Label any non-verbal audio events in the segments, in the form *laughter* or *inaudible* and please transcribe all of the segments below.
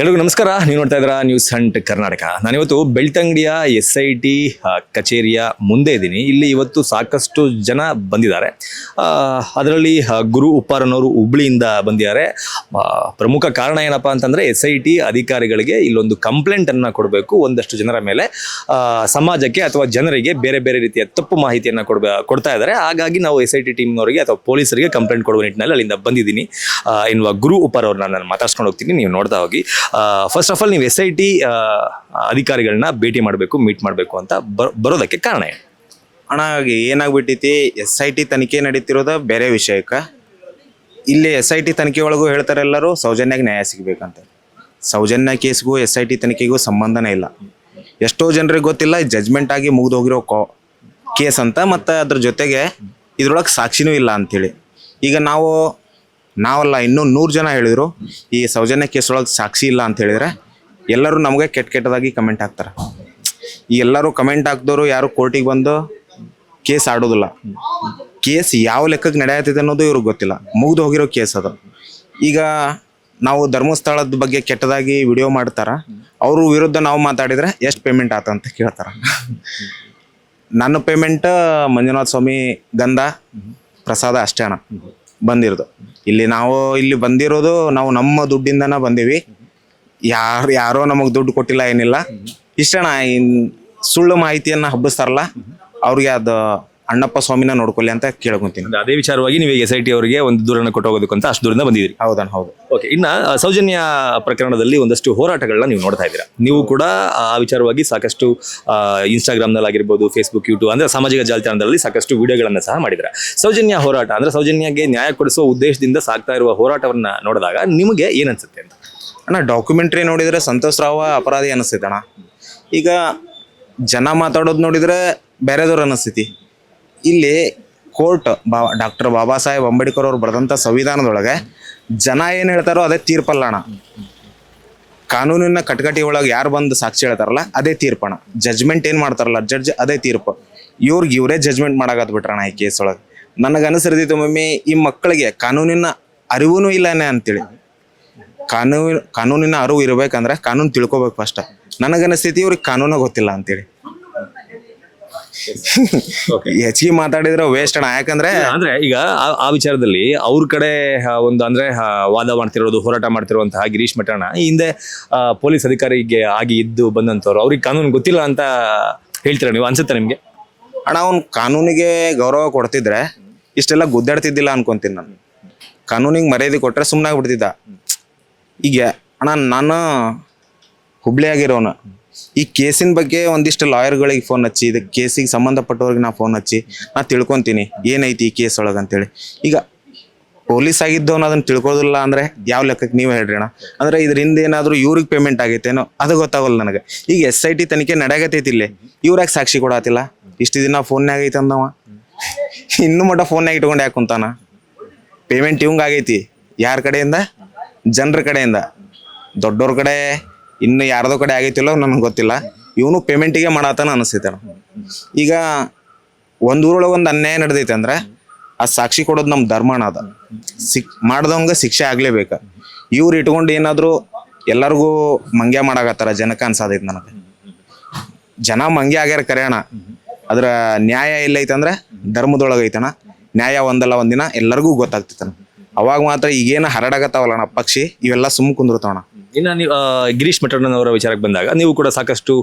ಎಲ್ರಿಗೂ ನಮಸ್ಕಾರ. ನೀವು ನೋಡ್ತಾ ಇದ್ದೀರಾ ನ್ಯೂಸ್ ಹಂಟ್ ಕರ್ನಾಟಕ. ನಾನಿವತ್ತು ಬೆಳ್ತಂಗಡಿಯ ಎಸ್ ಐ ಟಿ ಕಚೇರಿಯ ಮುಂದೆ ಇದ್ದೀನಿ. ಇಲ್ಲಿ ಇವತ್ತು ಸಾಕಷ್ಟು ಜನ ಬಂದಿದ್ದಾರೆ. ಅದರಲ್ಲಿ ಗುರು ಉಪ್ಪಾರನವರು ಹುಬ್ಳಿಯಿಂದ ಬಂದಿದ್ದಾರೆ. ಪ್ರಮುಖ ಕಾರಣ ಏನಪ್ಪ ಅಂತಂದರೆ ಎಸ್ ಐ ಟಿ ಅಧಿಕಾರಿಗಳಿಗೆ ಇಲ್ಲೊಂದು ಕಂಪ್ಲೇಂಟನ್ನು ಕೊಡಬೇಕು. ಒಂದಷ್ಟು ಜನರ ಮೇಲೆ ಸಮಾಜಕ್ಕೆ ಅಥವಾ ಜನರಿಗೆ ಬೇರೆ ಬೇರೆ ರೀತಿಯ ತಪ್ಪು ಮಾಹಿತಿಯನ್ನು ಕೊಡ್ಬೇ, ಕೊಡ್ತಾ ಇದ್ದಾರೆ. ಹಾಗಾಗಿ ನಾವು ಎಸ್ ಐ ಟಿ ಟೀಮ್ನವರಿಗೆ ಅಥವಾ ಪೊಲೀಸರಿಗೆ ಕಂಪ್ಲೇಂಟ್ ಕೊಡುವ ನಿಟ್ಟಿನಲ್ಲಿ ಅಲ್ಲಿಂದ ಬಂದಿದ್ದೀನಿ. ಇನ್ನು ಗುರು ಉಪ್ಪಾರವ್ರನ್ನ ನಾನು ಮಾತಾಡ್ಸ್ಕೊಂಡು ಹೋಗ್ತೀನಿ. ನೀವು ನೋಡ್ತಾ ಹೋಗಿ. ಫಸ್ಟ್ ಆಫ್ ಆಲ್ ನೀವು ಎಸ್ ಐ ಟಿ ಅಧಿಕಾರಿಗಳನ್ನ ಭೇಟಿ ಮಾಡಬೇಕು ಮೀಟ್ ಮಾಡಬೇಕು ಅಂತ ಬರ್- ಬರೋದಕ್ಕೆ ಕಾರಣ ಏನು? ಅಣ್ಣ ಏನಾಗ್ಬಿಟ್ಟೈತಿ? ಎಸ್ ಐ ಟಿ ತನಿಖೆ ನಡೀತಿರೋದ ಬೇರೆ ವಿಷಯಕ್ಕೆ. ಇಲ್ಲಿ ಎಸ್ ಐ ಟಿ ತನಿಖೆ ಒಳಗೂ ಹೇಳ್ತಾರೆ ಎಲ್ಲರೂ ಸೌಜನ್ಯಾಗ ನ್ಯಾಯ ಸಿಗಬೇಕಂತ. ಸೌಜನ್ಯ ಕೇಸ್ಗೂ ಎಸ್ ಐ ಟಿ ತನಿಖೆಗೂ ಸಂಬಂಧನೇ ಇಲ್ಲ. ಎಷ್ಟೋ ಜನರಿಗೆ ಗೊತ್ತಿಲ್ಲ ಜಜ್ಮೆಂಟ್ ಆಗಿ ಮುಗಿದು ಹೋಗಿರೋ ಕೋ, ಕೇಸ್ ಅಂತ, ಮತ್ತು ಅದ್ರ ಜೊತೆಗೆ ಇದ್ರೊಳಗೆ ಸಾಕ್ಷಿನೂ ಇಲ್ಲ ಅಂಥೇಳಿ. ಈಗ ನಾವು ನಾವಲ್ಲ ಇನ್ನೂ ನೂರು ಜನ ಹೇಳಿದರು, ಈ ಸೌಜನ್ಯ ಕೇಸ್ ಒಳಗೆ ಸಾಕ್ಷಿ ಇಲ್ಲ ಅಂತ ಹೇಳಿದ್ರೆ ಎಲ್ಲರೂ ನಮಗೆ ಕೆಟ್ಟ ಕೆಟ್ಟದಾಗಿ ಕಮೆಂಟ್ ಹಾಕ್ತಾರೆ. ಈ ಎಲ್ಲರೂ ಕಮೆಂಟ್ ಹಾಕ್ದವರು ಯಾರು ಕೋರ್ಟಿಗೆ ಬಂದು ಕೇಸ್ ಆಡೋದಿಲ್ಲ. ಕೇಸ್ ಯಾವ ಲೆಕ್ಕಕ್ಕೆ ನಡೆಯುತ್ತಿದೆ ಅನ್ನೋದು ಇವ್ರಿಗೆ ಗೊತ್ತಿಲ್ಲ. ಮುಗಿದು ಹೋಗಿರೋ ಕೇಸ್ ಅದು. ಈಗ ನಾವು ಧರ್ಮಸ್ಥಳದ ಬಗ್ಗೆ ಕೆಟ್ಟದಾಗಿ ವಿಡಿಯೋ ಮಾಡ್ತಾರ, ಅವ್ರ ವಿರುದ್ಧ ನಾವು ಮಾತಾಡಿದರೆ ಎಷ್ಟು ಪೇಮೆಂಟ್ ಆತ ಅಂತ ಕೇಳ್ತಾರೆ. ನನ್ನ ಪೇಮೆಂಟ್ ಮಂಜುನಾಥ ಸ್ವಾಮಿ ಗಂಧ, ಪ್ರಸಾದ ಅಷ್ಟೇ ಅಣ್ಣ. ಬಂದಿರೋದು. ಇಲ್ಲಿ ನಾವು ಇಲ್ಲಿ ಬಂದಿರೋದು ನಾವು ನಮ್ಮ ದುಡ್ಡಿಂದನ ಬಂದೀವಿ. ಯಾರು ಯಾರೋ ನಮಗೆ ದುಡ್ಡು ಕೊಟ್ಟಿಲ್ಲ, ಏನಿಲ್ಲ. ಇಷ್ಟಣ್ಣ ಸುಳ್ಳು ಮಾಹಿತಿಯನ್ನ ಹಬ್ಬಿಸ್ತಾರಲ್ಲ, ಅವ್ರಿಗೆ ಅದು ಅಣ್ಣಪ್ಪ ಸ್ವಾಮಿನ ನೋಡ್ಕೊಳ್ಳಿ ಅಂತ ಕೇಳ್ಕೊಂತೀನಿ. ಅದೇ ವಿಚಾರವಾಗಿ ನೀವು ಎಸ್ ಐ ಟಿ ಅವರಿಗೆ ಒಂದು ದೂರನ್ನು ಕೊಟ್ಟು ಹೋಗೋದಕ್ಕೆ ಅಂತ ಅಷ್ಟು ದೂರದಿಂದ ಬಂದಿದ್ದೀರಿ. ಹೌದಣ್ಣ ಹೌದು. ಓಕೆ ಇನ್ನ ಆ, ಸೌಜನ್ಯ ಪ್ರಕರಣದಲ್ಲಿ ಒಂದಷ್ಟು ಹೋರಾಟಗಳನ್ನ ನೀವು ನೋಡ್ತಾ ಇದ್ದೀರಾ? ನೀವು ಕೂಡ ಆ ವಿಚಾರವಾಗಿ ಸಾಕಷ್ಟು ಇನ್ಸ್ಟಾಗ್ರಾಮ್ನಲ್ಲಿ ಆಗಿರ್ಬೋದು ಫೇಸ್ಬುಕ್ ಯೂಟ್ಯೂಬ್ ಅಂದ್ರೆ ಸಾಮಾಜಿಕ ಜಾಲತಾಣದಲ್ಲಿ ಸಾಕಷ್ಟು ವಿಡಿಯೋಗಳನ್ನ ಸಹ ಮಾಡಿದ್ರ ಸೌಜನ್ಯ ಹೋರಾಟ ಅಂದ್ರೆ ಸೌಜನ್ಯಗೆ ನ್ಯಾಯ ಕೊಡಿಸುವ ಉದ್ದೇಶದಿಂದ ಸಾಗ್ತಾ ಇರುವ ಹೋರಾಟವನ್ನ ನೋಡಿದಾಗ ನಿಮಗೆ ಏನ್ ಅನ್ಸುತ್ತೆ ಅಂತ? ಅಣ್ಣ ಡಾಕ್ಯುಮೆಂಟ್ರಿ ನೋಡಿದ್ರೆ ಸಂತೋಷ್ ರಾವ್ ಅಪರಾಧಿ ಅನಿಸ್ತೈತೆ ಅಣ್ಣ. ಈಗ ಜನ ಮಾತಾಡೋದು ನೋಡಿದ್ರೆ ಬೇರೆದವ್ರು ಅನಿಸ್ತೈತಿ. ಇಲ್ಲಿ ಕೋರ್ಟ್ ಬಾ, ಡಾಕ್ಟರ್ ಬಾಬಾ ಸಾಹೇಬ್ ಅಂಬೇಡ್ಕರ್ ಅವ್ರು ಬರೆದಂಥ ಸಂವಿಧಾನದೊಳಗೆ ಜನ ಏನು ಹೇಳ್ತಾರೋ ಅದೇ ತೀರ್ಪಲ್ಲಣ. ಕಾನೂನಿನ ಕಟಕಟಿ ಒಳಗೆ ಯಾರು ಬಂದು ಸಾಕ್ಷಿ ಹೇಳ್ತಾರಲ್ಲ, ಅದೇ ತೀರ್ಪಣ. ಜಜ್ಮೆಂಟ್ ಏನು ಮಾಡ್ತಾರಲ್ಲ ಜಡ್ಜ್ ಅದೇ ತೀರ್ಪು. ಇವ್ರಿಗೆ ಇವರೇ ಜಜ್ಮೆಂಟ್ ಮಾಡಾಕತ್ ಬಿಟ್ರಣ ಈ ಕೇಸ್ ಒಳಗೆ. ನನಗೆ ಅನಿಸಿರ್ತಿತ್ತು ಮಮ್ಮಿ, ಈ ಮಕ್ಕಳಿಗೆ ಕಾನೂನಿನ ಅರಿವೂ ಇಲ್ಲನೇ ಅಂತೇಳಿ. ಕಾನೂನು, ಕಾನೂನಿನ ಅರಿವು ಇರ್ಬೇಕಂದ್ರೆ ಕಾನೂನು ತಿಳ್ಕೊಬೇಕು ಫಸ್ಟ್ ನನಗನಿಸ್ತೈತಿ ಇವ್ರಿಗೆ ಕಾನೂನು ಗೊತ್ತಿಲ್ಲ ಅಂತೇಳಿ. *laughs* ಹೆಚ್ಚಿಗೆ ಮಾತಾಡಿದ್ರೆ ವೇಸ್ಟ್ ಅಣ್ಣ. ಯಾಕಂದ್ರೆ ಅಂದ್ರೆ ಈಗ ಆ- ಆ ವಿಚಾರದಲ್ಲಿ ಅವ್ರ ಕಡೆ ಆ, ಒಂದು ಅಂದ್ರೆ ಆ, ವಾದ ಮಾಡ್ತಿರೋದು ಹೋರಾಟ ಮಾಡ್ತಿರುವಂತಹ ಗಿರೀಶ್ ಮಠಣ ಈ ಹಿಂದೆ ಆ, ಪೊಲೀಸ್ ಅಧಿಕಾರಿಗೆ ಆಗಿ ಇದ್ದು ಬಂದಂತವ್ರು ಅವ್ರಿಗೆ ಕಾನೂನು ಗೊತ್ತಿಲ್ಲ ಅಂತ ಹೇಳ್ತೀರಾ ನೀವು? ಅನ್ಸುತ್ತೆ ನಿಮ್ಗೆ? ಅಣ್ಣ ಅವ್ನು ಕಾನೂನಿಗೆ ಗೌರವ ಕೊಡ್ತಿದ್ರೆ ಇಷ್ಟೆಲ್ಲ ಗುದ್ದಾಡ್ತಿದ್ದಿಲ್ಲ ಅನ್ಕೊಂತೀನಿ ನಾನು. ಕಾನೂನಿಗೆ ಮರ್ಯಾದೆ ಕೊಟ್ರೆ ಸುಮ್ಮನೆ ಆಗ್ಬಿಡ್ತಿದ್ದ ಈಗ ಅಣ್ಣ ನಾನು ಹುಬ್ಳಿ ಆಗಿರೋನು ಈ ಕೇಸಿನ ಬಗ್ಗೆ ಒಂದಿಷ್ಟು ಲಾಯರ್ಗಳಿಗೆ ಫೋನ್ ಹಚ್ಚಿ ಇದಕ್ಕೆ ಕೇಸಿಗೆ ಸಂಬಂಧಪಟ್ಟವ್ರಿಗೆ ನಾ ಫೋನ್ ಹಚ್ಚಿ, ನಾ ತಿಳ್ಕೊತೀನಿ. ಏನೈತಿ ಈ ಕೇಸ್ ಒಳಗೆ ಅಂತೇಳಿ. ಈಗ ಪೊಲೀಸ್ ಆಗಿದ್ದವನು ಅದನ್ನ ತಿಳ್ಕೊಳ್ಳೋದಿಲ್ಲ ಅಂದ್ರೆ ಯಾವ ಲೆಕ್ಕಕ್ಕೆ ನೀವು ಹೇಳ್ರಿ ಅಣ್ಣ. ಅಂದ್ರೆ ಇದರಿಂದ ಏನಾದರೂ ಇವ್ರಿಗೆ ಪೇಮೆಂಟ್ ಆಗೈತೇನೋ, ಅದು ಗೊತ್ತಾಗಲ್ಲ ನನಗೆ. ಈಗ ಎಸ್ ಐ ಟಿ ತನಿಖೆ ನಡೆಯಕತ್ತೈತಿ ಇಲ್ಲಿ. ಇವ್ರಾಗ ಸಾಕ್ಷಿ ಕೊಡತ್ತಿಲ್ಲ ಇಷ್ಟು ದಿನ ಫೋನ್ಯಾಗ ಐತೆ ಅಂದವ ಇನ್ನು ಮಟ್ಟ ಫೋನ್ಯಾಗ ಇಟ್ಕೊಂಡು ಯಾಕೆ ಕುಂತಾನ? ಪೇಮೆಂಟ್ ಇವಂಗ ಆಗೈತಿ. ಯಾರ ಕಡೆಯಿಂದ? ಜನರ ಕಡೆಯಿಂದ. ದೊಡ್ಡವ್ರ ಕಡೆ ಇನ್ನು ಯಾರ್ದೋ ಕಡೆ ಆಗೈತಿಲ್ಲ ನನಗೆ ಗೊತ್ತಿಲ್ಲ. ಇವನು ಪೇಮೆಂಟಿಗೆ ಮಾಡತ್ತಾನ ಅನಿಸ್ತೈತೆ. ಈಗ ಒಂದು ಊರೊಳಗೆ ಒಂದು ಅನ್ಯಾಯ ನಡೆದೈತೆ ಅಂದ್ರೆ ಆ ಸಾಕ್ಷಿ ಕೊಡೋದು ನಮ್ಮ ಧರ್ಮನ ಅದ. ಸಿಕ್ ಮಾಡ್ದವಂಗೆ ಶಿಕ್ಷೆ ಆಗ್ಲೇಬೇಕು. ಇವ್ರು ಇಟ್ಕೊಂಡು ಏನಾದರೂ ಎಲ್ಲರಿಗೂ ಮಂಗ್ಯ ಮಾಡಾಕತ್ತಾರ, ಜನಕ್ಕೆ ಅನ್ಸಾದೈತೆ ನನಗೆ. ಜನ ಮಂಗ್ಯ ಆಗ್ಯಾರ ಕರೆಯೋಣ ಅದ್ರ ನ್ಯಾಯ ಎಲ್ಲೈತಂದ್ರೆ ಧರ್ಮದೊಳಗೆ ಐತಣ ನ್ಯಾಯ ಒಂದಲ್ಲ ಒಂದಿನ ಎಲ್ಲರಿಗೂ ಗೊತ್ತಾಗ್ತಿತ್ತಣ ಅವಾಗ ಮಾತ್ರ ಈಗೇನು ಹರಡಾಗತ್ತಾವಲ್ಲಣ್ಣ ಪಕ್ಷಿ, ಇವೆಲ್ಲ ಸುಮ್ಮ ಕುಂದಿರ್ತಾವಣ ಇನ್ನ ನೀವು ಗಿರೀಶ್ ಮಠಣ್ಣನವರ ವಿಚಾರಕ್ಕೆ ಬಂದಾಗ, ನೀವು ಕೂಡ ಸಾಕಷ್ಟು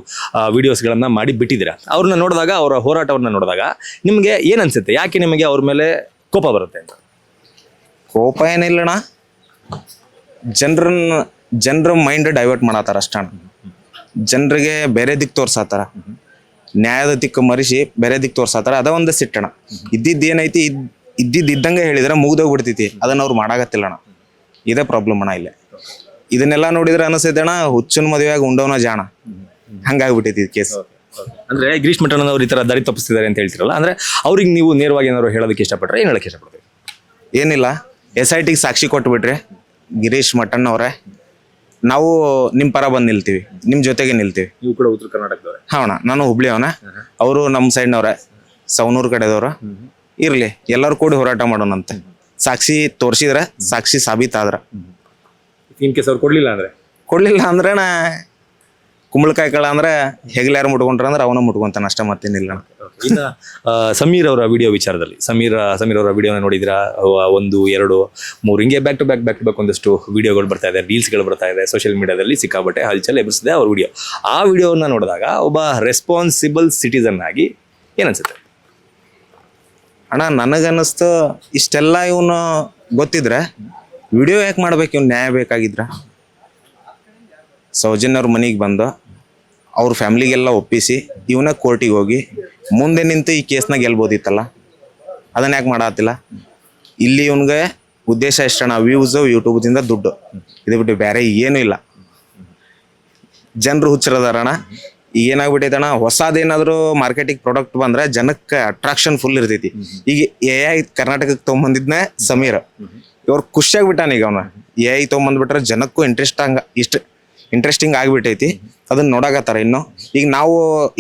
ವಿಡಿಯೋಸ್ಗಳನ್ನು ಮಾಡಿ ಬಿಟ್ಟಿದ್ದೀರಾ? ಅವ್ರನ್ನ ನೋಡಿದಾಗ, ಅವರ ಹೋರಾಟವನ್ನು ನೋಡಿದಾಗ, ನಿಮಗೆ ಏನು ಅನಿಸುತ್ತೆ? ಯಾಕೆ ನಿಮಗೆ ಅವ್ರ ಮೇಲೆ ಕೋಪ ಬರುತ್ತೆ ಅಂತ? ಕೋಪ ಏನಿಲ್ಲಣ್ಣ. ಜನರನ್ನ, ಜನರ ಮೈಂಡ್ ಡೈವರ್ಟ್ ಮಾಡತ್ತಾರ ಅಷ್ಟಣ್ಣ ಜನರಿಗೆ ಬೇರೆ ದಿಕ್ಕು ತೋರ್ಸಾತಾರ. ನ್ಯಾಯದ ದಿಕ್ಕು ಮರಿಸಿ ಬೇರೆ ದಿಕ್ಕು ತೋರ್ಸಾತಾರ. ಅದ ಒಂದು ಸಿಟ್ಟಣ ಇದ್ದಿದ್ದು ಏನೈತಿ, ಇದ್ ಇದ್ದಿದ್ದು ಇದ್ದಂಗೆ ಹೇಳಿದ್ರೆ ಮುಗ್ದೋಗ್ಬಿಡ್ತೈತಿ. ಅದನ್ನ ಅವ್ರು ಮಾಡಾಕತ್ತಿಲ್ಲಣ್ಣ ಇದೇ ಪ್ರಾಬ್ಲಮ್ ಅಣ್ಣ ಇಲ್ಲೇ. ಇದನ್ನೆಲ್ಲ ನೋಡಿದ್ರೆ ಅನಿಸಿದಣ ಅಣ್ಣ ಹುಚ್ಚನ ಮದುವೆಯಾಗ ಉಂಡವನ ಜಾಣ. ಹಂಗಾಗ್ಬಿಟ್ಟೈತಿ ಇದು ಕೇಸ್. ಅಂದ್ರೆ ಗಿರೀಶ್ ಮಠಣ್ಣನವರು ಈ ತರ ದಾರಿ ತಪ್ಪಿಸ್ತಿದ್ದಾರೆ ಅಂತ ಹೇಳ್ತಿರಲ್ಲ ಅಂದ್ರೆ ಅವ್ರಿಗೆ ನೀವು ನೇರವಾಗಿ ಏನಾದ್ರು ಹೇಳೋದಕ್ಕೆ ಇಷ್ಟಪಟ್ರೆ ಏನ್ ಹೇಳಕ್ಕೆ ಇಷ್ಟಪಡ್ತೀವಿ ಏನಿಲ್ಲ ಎಸ್ ಐ ಟಿಗೆ ಸಾಕ್ಷಿ ಕೊಟ್ಬಿಟ್ರಿ ಗಿರೀಶ್ ಮಠನ್ ಅವರೇ ನಾವು ನಿಮ್ಮ ಪರ ಬಂದು ನಿಲ್ತೀವಿ ನಿಮ್ಮ ಜೊತೆಗೆ ನಿಲ್ತೀವಿ. ನೀವು ಕೂಡ ಉತ್ತರ ಕರ್ನಾಟಕದವರೇ. ಹಾ ನಾನು ಹುಬ್ಳಿ ಅವನ. ಅವರು ನಮ್ಮ ಸೈಡ್ನವ್ರೆ ಸವನೂರು ಕಡೆದವ್ರು. ಇರ್ಲಿ ಎಲ್ಲರೂ ಕೂಡಿ ಹೋರಾಟ ಮಾಡೋಣಂತೆ. ಸಾಕ್ಷಿ ತೋರಿಸಿದ್ರೆ ಸಾಕ್ಷಿ ಸಾಬೀತಾದ್ರ. ಇನ್ ಕೇಸ್ ಅವ್ರು ಕೊಡ್ಲಿಲ್ಲ ಅಂದ್ರೆ? ಕೊಡ್ಲಿಲ್ಲ ಅಂದ್ರೆ ನಾ ಕುಂಬಳಕಾಯಿ ಕಳ ಅಂದ್ರೆ ಹೆಗ್ಲಾರು ಮುಟ್ಕೊಂಡ್ರ ಅಂದ್ರೆ ಅವನ ಮುಟ್ಕೊಂತಾನ ಅಷ್ಟೇ ಮತ್ತೇನಿಲ್ಲ. ಅಣ್ಣ. ಇನ್ನ ಆ, ಸಮೀರ್ ಅವರ ವಿಡಿಯೋ ವಿಚಾರದಲ್ಲಿ ಸಮೀರ್ ಸಮೀರ್ ಅವರ ವಿಡಿಯೋನ ನೋಡಿದ್ರ? ಒಂದು ಎರಡು ಮೂರು ಹಿಂಗೆ back to back back to back ಒಂದಷ್ಟು ವಿಡಿಯೋಗಳು ಬರ್ತಾ ಇದೆ ರೀಲ್ಸ್ಗಳು ಬರ್ತಾ ಇದೆ ಸೋಷಿಯಲ್ ಮೀಡಿಯಾದಲ್ಲಿ ಸಿಕ್ಕಾಬಟ್ಟೆ ಹಲ್ಚಲ್ ಎಬ್ಬಿಸಿದೆ ಅವ್ರ ವಿಡಿಯೋ ಆ ವಿಡಿಯೋನ ನೋಡಿದಾಗ ಒಬ್ಬ ರೆಸ್ಪಾನ್ಸಿಬಲ್ ಸಿಟಿಸನ್ ಆಗಿ ಏನನ್ಸುತ್ತೆ? ಅಣ್ಣ ನನಗನ್ನಿಸ್ತು ಇಷ್ಟೆಲ್ಲ ಇವನು ಗೊತ್ತಿದ್ರೆ ವಿಡಿಯೋ ಯಾಕೆ ಮಾಡ್ಬೇಕು? ಇವ್ನು ನ್ಯಾಯ ಬೇಕಾಗಿದ್ರ? ಸೌಜನ್ಯವ್ರ ಮನೆಗೆ ಬಂದು, ಅವ್ರ ಫ್ಯಾಮ್ಲಿಗೆಲ್ಲ ಒಪ್ಪಿಸಿ, ಇವನ ಕೋರ್ಟಿಗೆ ಹೋಗಿ, ಮುಂದೆ ನಿಂತು ಈ ಕೇಸ್ನ ಗೆಲ್ಬೋದಿತ್ತಲ್ಲ? ಅದನ್ನ ಯಾಕೆ ಮಾಡತ್ತಿಲ್ಲ ಇಲ್ಲಿ ಇವನ್ಗೆ ಉದ್ದೇಶ ಎಷ್ಟಣ ವ್ಯೂಸು ಯೂಟ್ಯೂಬ್ದಿಂದ ದುಡ್ಡು. ಇದು ಬಿಟ್ಟು ಬೇರೆ ಏನೂ ಇಲ್ಲ. ಜನರು ಹುಚ್ಚರದಾರಣ ಈಗ ಏನಾಗ್ಬಿಟ್ಟೈತೆ ಹೊಸದೇನಾದರೂ ಮಾರ್ಕೆಟಿಂಗ್ ಪ್ರಾಡಕ್ಟ್ ಬಂದ್ರೆ ಜನಕ್ಕೆ ಅಟ್ರಾಕ್ಷನ್ ಫುಲ್ ಇರ್ತೈತಿ. ಈಗ ಎ ಐ ಕರ್ನಾಟಕಕ್ಕೆ ತೊಗೊಂಬಂದಿದ್ನೇ ಸಮೀರ್. ಇವ್ರು ಖುಷಿಯಾಗ್ಬಿಟ್ಟಾನ ಈಗ ಅವನ. ಎ ಐ ತೊಗೊಂಬಂದ್ಬಿಟ್ರೆ ಜನಕ್ಕೂ ಇಂಟ್ರೆಸ್ಟ್ ಹಂಗ, ಇಷ್ಟ ಇಂಟ್ರೆಸ್ಟಿಂಗ್ ಆಗಿಬಿಟ್ಟೈತಿ. ಅದನ್ನ ನೋಡಾಕತ್ತಾರ ಇನ್ನು. ಈಗ ನಾವು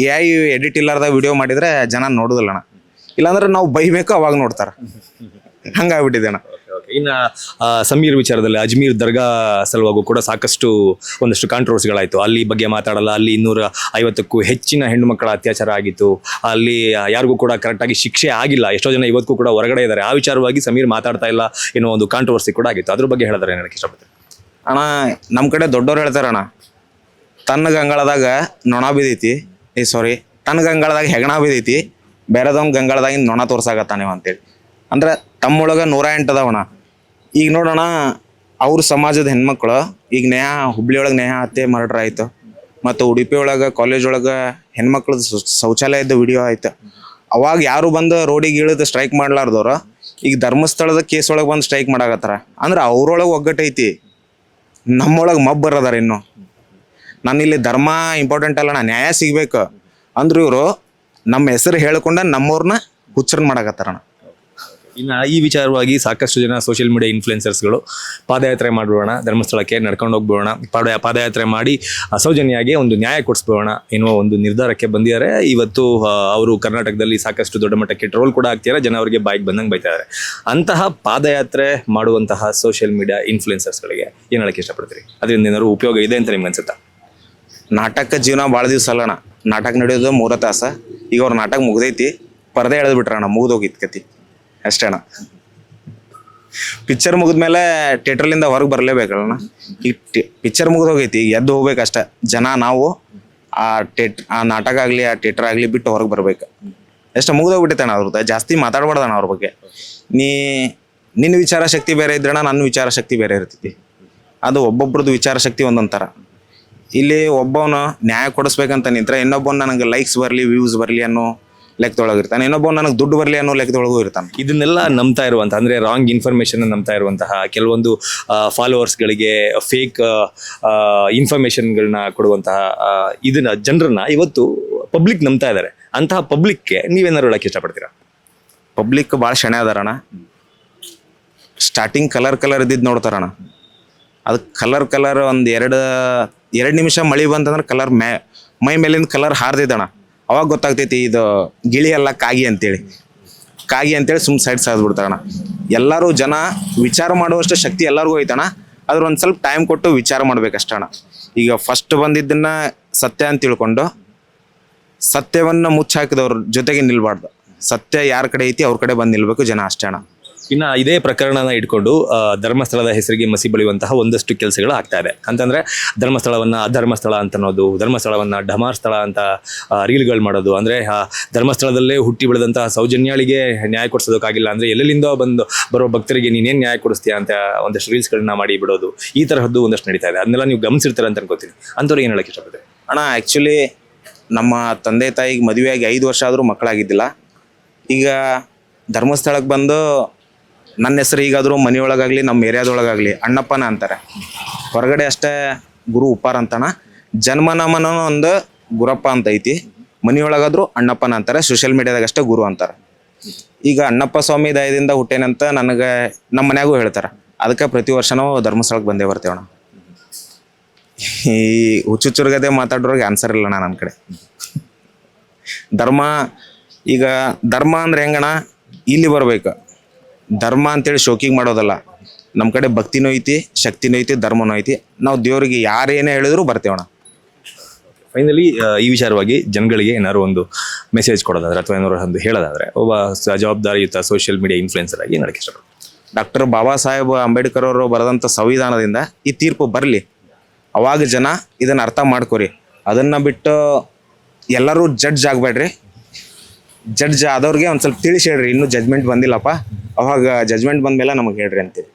ಎ ಐ ಎಡಿಟ್ ಇಲ್ಲಾರ್ದ ವಿಡಿಯೋ ಮಾಡಿದ್ರೆ ಜನ ನೋಡುದಿಲ್ಲ ಅಣ್ಣ ಇಲ್ಲಾಂದ್ರೆ ನಾವು ಬೈಬೇಕು ಅವಾಗ ನೋಡ್ತಾರ. ಹಂಗಾಗ್ಬಿಟ್ಟಿದೆ ಅಣ್ಣ. ಇನ್ನ ಸಮೀರ್ ವಿಚಾರದಲ್ಲಿ ಅಜ್ಮೀರ್ ದರ್ಗಾ ಸಲುವಾಗೂ ಕೂಡ ಸಾಕಷ್ಟು ಒಂದಷ್ಟು ಕಾಂಟ್ರವರ್ಸಿಗಳಾಯಿತು ಅಲ್ಲಿ ಬಗ್ಗೆ ಮಾತಾಡಲ್ಲ, ಅಲ್ಲಿ ಇನ್ನೂರ ಐವತ್ತಕ್ಕೂ ಹೆಚ್ಚಿನ ಹೆಣ್ಣು ಮಕ್ಕಳ ಅತ್ಯಾಚಾರ ಆಗಿತ್ತು. ಅಲ್ಲಿ ಯಾರಿಗೂ ಕೂಡ ಕರೆಕ್ಟಾಗಿ ಶಿಕ್ಷೆ ಆಗಿಲ್ಲ. ಎಷ್ಟೋ ಜನ ಇವತ್ತಿಗೂ ಕೂಡ ಹೊರಗಡೆ ಇದ್ದಾರೆ. ಆ ವಿಚಾರವಾಗಿ ಸಮೀರ್ ಮಾತಾಡ್ತಾ ಇಲ್ಲ ಎನ್ನುವ ಒಂದು ಕಾಂಟ್ರವರ್ಸಿ ಕೂಡ ಆಗಿತ್ತು. ಅದ್ರ ಬಗ್ಗೆ ಹೇಳಿದ್ರೆ ನನಗೆ ಇಷ್ಟಪಡ್ತೀನಿ ಅಣ್ಣ ನಮ್ಮ ಕಡೆ ದೊಡ್ಡವ್ರು ಹೇಳ್ತಾರಣ್ಣ ತನ್ನ ಗಂಗಳದಾಗ ನೊಣ ಬಿದ್ದೈತಿ. ಏ ಸಾರಿ ತನ್ನ ಗಂಗಳದಾಗ ಹೆಗಣ ಬಿದ್ದೈತಿ. ಬೇರೆದವ್ ಗಂಗಳದಾಗಿನ ನೊಣ ತೋರ್ಸಾಕತ್ತಾನೆ ಅಂತೇಳಿ. ಅಂದ್ರೆ ತಮ್ಮೊಳಗ ನೂರ ಎಂಟು ಅದಾವಣ ಈಗ ನೋಡೋಣ ಅವ್ರ ಸಮಾಜದ ಹೆಣ್ಮಕ್ಳು, ಈಗ ನೇಹ ಹುಬ್ಳಿ ಒಳಗೆ ನೇಹ ಹತ್ಯೆ ಮರ್ಡರ್ ಆಯಿತು. ಮತ್ತು ಉಡುಪಿ ಒಳಗೆ ಕಾಲೇಜ್ ಒಳಗೆ ಹೆಣ್ಮಕ್ಳದ್ದು ಶೌಚಾಲಯದ ವಿಡಿಯೋ ಆಯ್ತು. ಅವಾಗ ಯಾರು ಬಂದು ರೋಡಿಗೆ ಇಳಿದು ಸ್ಟ್ರೈಕ್ ಮಾಡ್ಲಾರ್ದವ್ರು, ಈಗ ಧರ್ಮಸ್ಥಳದ ಕೇಸ್ ಒಳಗೆ ಬಂದು ಸ್ಟ್ರೈಕ್ ಮಾಡಾಕತ್ತಾರ. ಅಂದ್ರೆ ಅವ್ರೊಳಗೆ ಒಗ್ಗಟ್ಟೈತಿ ನಮ್ಮೊಳಗೆ ಮಬ್ ಅದಾರ ಇನ್ನು. ನಾನು ಇಲ್ಲಿ ಧರ್ಮ ಇಂಪಾರ್ಟೆಂಟ್ ಅಲ್ಲ ನ್ಯಾಯ ಸಿಗ್ಬೇಕು. ಅಂದ್ರೆ ಇವರು, ನಮ್ಮ ಹೆಸರು ಹೇಳ್ಕೊಂಡ ನಮ್ಮವ್ರನ್ನ ಹುಚ್ಚರನ್ ಮಾಡಕತ್ತಾರಣ ಇನ್ನು ಈ ವಿಚಾರವಾಗಿ ಸಾಕಷ್ಟು ಜನ ಸೋಷಿಯಲ್ ಮೀಡಿಯಾ ಇನ್ಫ್ಲುಯೆನ್ಸರ್ಸ್ಗಳು ಪಾದಯಾತ್ರೆ ಮಾಡಿಬಿಡೋಣ, ಧರ್ಮಸ್ಥಳಕ್ಕೆ ನಡ್ಕೊಂಡು ಹೋಗ್ಬಿಡೋಣ ಪಾದ ಪಾದಯಾತ್ರೆ ಮಾಡಿ ಅಸೌಜನ್ಯಾಗಿ ಒಂದು ನ್ಯಾಯ ಕೊಡಿಸ್ಬಿಡೋಣ ಎನ್ನುವ ಒಂದು ನಿರ್ಧಾರಕ್ಕೆ ಬಂದಿದ್ದಾರೆ. ಇವತ್ತು ಅವರು ಕರ್ನಾಟಕದಲ್ಲಿ ಸಾಕಷ್ಟು ದೊಡ್ಡ ಮಟ್ಟಕ್ಕೆ ಟ್ರೋಲ್ ಕೂಡ ಆಗ್ತಿದ್ದಾರೆ ಜನ ಅವರಿಗೆ ಬಾಯಿಗೆ ಬಂದಂಗೆ ಬೈತಾ ಇದ್ದಾರೆ ಅಂತಹ ಪಾದಯಾತ್ರೆ ಮಾಡುವಂತಹ ಸೋಷಿಯಲ್ ಮೀಡಿಯಾ ಇನ್ಫ್ಲುಯೆನ್ಸರ್ಸ್ಗಳಿಗೆ ಏನು ಹೇಳಕ್ಕೆ ಇಷ್ಟಪಡ್ತೀರಿ? ಅದರಿಂದ ಏನಾದ್ರು ಉಪಯೋಗ ಇದೆ ಅಂತ ನಿಮ್ಗೆ ಅನ್ಸುತ್ತಾ? ನಾಟಕ ಜೀವನ ಭಾಳ ದಿವಸ ಅಲ್ಲಣ್ಣ ನಾಟಕ ನಡೆಯೋದು ಮೂರ ತಾಸ. ಈಗ ಅವ್ರ ನಾಟಕ ಮುಗ್ದೈತಿ. ಪರದೆ ಎಳೆದು ಬಿಟ್ರಣ್ಣ ಮುಗ್ದೋಗಿತ್ ಕತಿ. ಅಷ್ಟೇ ಅಣ್ಣ. ಪಿಕ್ಚರ್ ಮುಗಿದ್ಮೇಲೆ ಥಿಯೇಟ್ರಲಿಂದ ಹೊರಗೆ ಬರಲೇಬೇಕಲ್ಲಣ್ಣ? ಈಗ ಪಿಕ್ಚರ್ ಮುಗಿದೋಗೈತಿ ಈಗ ಎದ್ದು ಹೋಗ್ಬೇಕಷ್ಟ ಜನ, ನಾವು ಆ ಟೇಟ್ ಆ ನಾಟಕ ಆಗಲಿ, ಆ ಥಿಯೇಟರ್ ಆಗಲಿ ಬಿಟ್ಟು ಹೊರಗೆ ಬರ್ಬೇಕು. ಎಷ್ಟು ಮುಗ್ದೋಗ್ಬಿಟ್ಟೈನ ಅವ್ರದ್ದು. ಜಾಸ್ತಿ ಮಾತಾಡ್ಬಾರ್ದಣ್ಣ ಅವ್ರ ಬಗ್ಗೆ. ನೀ ನಿನ್ನ ವಿಚಾರ ಶಕ್ತಿ ಬೇರೆ ಇದ್ರಣ್ಣ ನನ್ನ ವಿಚಾರ ಶಕ್ತಿ ಬೇರೆ ಇರ್ತೈತಿ. ಅದು ಒಬ್ಬೊಬ್ರದ್ದು ವಿಚಾರ ಶಕ್ತಿ ಒಂದೊಂದು ಇಲ್ಲಿ ಒಬ್ಬವನು ನ್ಯಾಯ ಕೊಡಿಸ್ಬೇಕಂತ ನಿಂತ್ರೆ ಇನ್ನೊಬ್ಬನ ನನಗೆ ಲೈಕ್ಸ್ ಬರಲಿ ವ್ಯೂಸ್ ಬರಲಿ ಅನ್ನೋ ಲೆಕ್ಕದೊಳಗೆ ಇರ್ತಾನೆ. ಇನ್ನೊಬ್ಬ ನನಗೆ ದುಡ್ಡು ಬರಲಿ ಅನ್ನೋ ಲೆಕ್ಕದೊಳಗೂ ಇರ್ತಾನೆ. ಇದನ್ನೆಲ್ಲ ನಂಬ್ತಾ ಇರುವಂತ ಅಂದ್ರೆ ರಾಂಗ್ ಇನ್ಫಾರ್ಮೇಶನ್ ನಂಬ್ತಾ ಇರುವಂತಹ ಕೆಲವೊಂದು ಫಾಲೋವರ್ಸ್ಗಳಿಗೆ ಫೇಕ್ ಇನ್ಫಾರ್ಮೇಶನ್ಗಳನ್ನ ಕೊಡುವಂತಹ ಇದನ್ನ ಜನರನ್ನ ಇವತ್ತು ಪಬ್ಲಿಕ್ ನಂಬ್ತಾ ಇದ್ದಾರೆ ಅಂತಹ ಪಬ್ಲಿಕ್ಗೆ ನೀವೇನಾದ್ರು ಹೇಳಕ್ಕೆ ಇಷ್ಟಪಡ್ತೀರಾ? ಪಬ್ಲಿಕ್ ಭಾಳ ಶಣೆ ಅದಾರಣ ಸ್ಟಾರ್ಟಿಂಗ್ ಕಲರ್ ಕಲರ್ ಇದ್ದಿದ್ದು ನೋಡ್ತಾರಣ ಅದು ಕಲರ್ ಕಲರ್ ಒಂದು ಎರಡು ಎರಡು ನಿಮಿಷ ಮಳೆ ಬಂತಂದ್ರೆ ಕಲರ್ ಮೇ ಮೈ ಮೇಲಿಂದ ಕಲರ್ ಹಾರ್ದಿದ್ದಣ ಅವಾಗ ಗೊತ್ತಾಗ್ತೈತಿ ಇದು ಗಿಳಿ ಅಲ್ಲ ಕಾಗಿ ಅಂತೇಳಿ. ಕಾಗಿ ಅಂತೇಳಿ ಸುಮ್ ಸೈಡ್ ಸಾದ್ಬಿಡ್ತಾರಣ ಎಲ್ಲರೂ ಜನ ವಿಚಾರ ಮಾಡುವಷ್ಟು ಶಕ್ತಿ ಎಲ್ಲರಿಗೂ ಐತಣ. ಅದ್ರ ಒಂದು ಸ್ವಲ್ಪ ಟೈಮ್ ಕೊಟ್ಟು ವಿಚಾರ ಮಾಡ್ಬೇಕಷ್ಟಣ. ಈಗ ಫಸ್ಟ್ ಬಂದಿದ್ದನ್ನ ಸತ್ಯ ಅಂತ ತಿಳ್ಕೊಂಡು ಸತ್ಯವನ್ನ ಮುಚ್ಚಾಕಿದವ್ರ ಜೊತೆಗೆ ನಿಲ್ಬಾರ್ದು. ಸತ್ಯ ಯಾರ ಕಡೆ ಐತಿ ಅವ್ರ ಕಡೆ ಬಂದು ನಿಲ್ಬೇಕು ಜನ ಅಷ್ಟೇ ಅಣ್ಣ. ಇನ್ನ ಇದೇ ಪ್ರಕರಣನ ಇಟ್ಕೊಂಡು ಧರ್ಮಸ್ಥಳದ ಹೆಸರಿಗೆ ಮಸಿ ಬಳಿಯುವಂತಹ ಒಂದಷ್ಟು ಕೆಲಸಗಳು ಆಗ್ತಾ ಇದೆ. ಅಂತಂದ್ರೆ ಧರ್ಮಸ್ಥಳವನ್ನ ಅಧರ್ಮಸ್ಥಳ ಅಂತ ಅನ್ನೋದು ಧರ್ಮಸ್ಥಳವನ್ನ ಡಮಾರ್ ಸ್ಥಳ ಅಂತ ರೀಲ್ಗಳು ಮಾಡೋದು. ಅಂದ್ರೆ ಧರ್ಮಸ್ಥಳದಲ್ಲೇ ಹುಟ್ಟಿ ಬೆಳೆದಂತಹ ಸೌಜನ್ಯಾಳಿಗೆ ನ್ಯಾಯ ಕೊಡಿಸೋದಕ್ಕಾಗಿಲ್ಲ ಅಂದ್ರೆ ಎಲ್ಲೆಲ್ಲಿಂದ ಬಂದು ಬರೋ ಭಕ್ತರಿಗೆ ನೀನೇನ್ ನ್ಯಾಯ ಕೊಡಿಸ್ತೀಯ ಅಂತ ಒಂದಷ್ಟು ರೀಲ್ಸ್ಗಳನ್ನ ಮಾಡಿ ಬಿಡೋದು. ಈ ತರಹದ್ದು ಒಂದಷ್ಟು ನಡೀತಾ ಇದೆ. ಅದನ್ನೆಲ್ಲ ನೀವು ಗಮನಿಸಿರ್ತಾರೆ ಅಂತ ಅನ್ಕೋತೀನಿ. ಅಂತವ್ರು ಏನು ಹೇಳಕ್ಕೆ ಇಷ್ಟಪಡ್ತೀನಿ ಅಣ್ಣ ಆ್ಯಕ್ಚುಲಿ ನಮ್ಮ ತಂದೆ ತಾಯಿಗೆ ಮದುವೆಯಾಗಿ ಐದು ವರ್ಷ ಆದರೂ ಮಕ್ಕಳಾಗಿದ್ದಿಲ್ಲ. ಈಗ ಧರ್ಮಸ್ಥಳಕ್ಕೆ ಬಂದು ನನ್ನ ಹೆಸರು ಈಗಾದರೂ ಮನೆಯೊಳಗಾಗ್ಲಿ, ನಮ್ಮ ಏರಿಯಾದೊಳಗಾಗಲಿ ಅಣ್ಣಪ್ಪನ ಅಂತಾರೆ. ಹೊರಗಡೆ ಅಷ್ಟೇ ಗುರು ಉಪ್ಪಾರ ಅಂತಾನ ಜನ್ಮ ನಮನ ಒಂದು ಗುರಪ್ಪ ಅಂತ ಐತಿ. ಮನೆಯೊಳಗಾದ್ರೂ ಅಣ್ಣಪ್ಪನ ಅಂತಾರೆ. ಸೋಷಿಯಲ್ ಮೀಡಿಯಾದಾಗ ಅಷ್ಟೇ ಗುರು ಅಂತಾರೆ. ಈಗ ಅಣ್ಣಪ್ಪ ಸ್ವಾಮಿ ದಯದಿಂದ ಹುಟ್ಟೇನಂತ ನನಗೆ ನಮ್ಮ ಮನ್ಯಾಗೂ ಹೇಳ್ತಾರೆ. ಅದಕ್ಕೆ ಪ್ರತಿ ವರ್ಷನೂ ಧರ್ಮಸ್ಥಳಕ್ಕೆ ಬಂದೇ ಬರ್ತೇವಣ್ಣ ಈ ಹುಚ್ಚುಚ್ಚುರ್ಗದೆ ಮಾತಾಡೋರಿಗೆ ಆನ್ಸರ್ ಇಲ್ಲಣ್ಣ ನನ್ನ ಕಡೆ. ಧರ್ಮ, ಈಗ ಧರ್ಮ ಅಂದ್ರೆ ಹೆಂಗಣ ಇಲ್ಲಿ ಬರ್ಬೇಕು. ಧರ್ಮ ಅಂತೇಳಿ ಶೋಕಿಂಗ್ ಮಾಡೋದಲ್ಲ. ನಮ್ಮ ಕಡೆ ಭಕ್ತಿನೂ ಐತಿ ಶಕ್ತಿನೂ ಐತಿ ಧರ್ಮನೂ ಐತಿ. ನಾವು ದೇವರಿಗೆ ಯಾರೇನೇ ಹೇಳಿದ್ರು ಬರ್ತೇವಣ ಫೈನಲಿ ಈ ವಿಚಾರವಾಗಿ ಜನಗಳಿಗೆ ಏನಾದ್ರು ಒಂದು ಮೆಸೇಜ್ ಕೊಡೋದಾದ್ರೆ ಅಥವಾ ಏನಾದ್ರು ಒಂದು ಹೇಳೋದಾದ್ರೆ ಒಬ್ಬ ಜವಾಬ್ದಾರಿಯುತ ಸೋಷಿಯಲ್ ಮೀಡಿಯಾ ಇನ್ಫ್ಲುಯೆನ್ಸರ್ ಆಗಿ ಇಷ್ಟಪಡ್ತೀನಿ. ಡಾಕ್ಟರ್ ಬಾಬಾ ಸಾಹೇಬ್ ಅಂಬೇಡ್ಕರ್ ಅವರು ಬರೆದಂಥ ಸಂವಿಧಾನದಿಂದ ಈ ತೀರ್ಪು ಬರಲಿ. ಅವಾಗ ಜನ ಇದನ್ನು ಅರ್ಥ ಮಾಡ್ಕೊರಿ. ಅದನ್ನ ಬಿಟ್ಟು ಎಲ್ಲರೂ ಜಡ್ಜ್ ಆಗಬೇಡ್ರಿ. ಜಡ್ಜ್ ಆದವ್ರಿಗೆ ಒಂದು ಸ್ವಲ್ಪ ತಿಳಿಸಿ ಹೇಳ್ರಿ, ಇನ್ನೂ ಜಜ್ಮೆಂಟ್ ಬಂದಿಲ್ಲಪ್ಪ. ಅವಾಗ ಜಜ್ಮೆಂಟ್ ಬಂದ್ಮೇಲೆ ನಮಗೆ ಹೇಳ್ರಿ ಅಂತೀವಿ